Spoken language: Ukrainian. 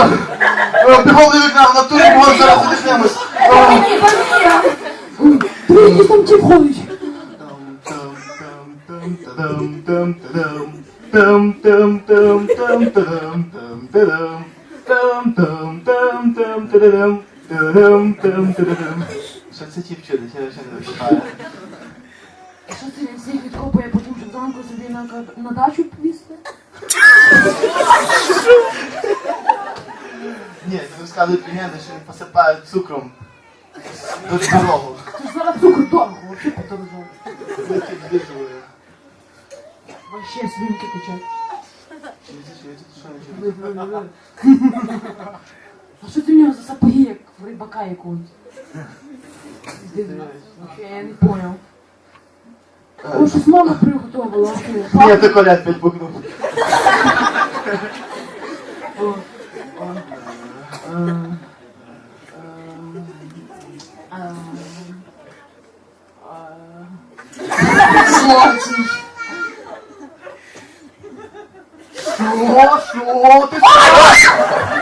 Е, Бігом до вікна, в натурі бігом зараз задихнемось. Ні, Валія! Ти якийсь там тіп ходить. Що це тіп чудить, я ще не вважаю. Що це він всіх відкопує, потім щоб зранку собі на, на дачу повісти? Ні, це розказують легенди, що він посипає цукром до дорогу. Це ж зараз цукор дорого. Вихід виживає. Вообще свинки качать. А що ти в нього за сапоги, як в рибака якогось? Дивно. Вообще я не понял. О, щось мама приготувала. Ні, ти колят п'ять букнув. Що? Що? Ти що?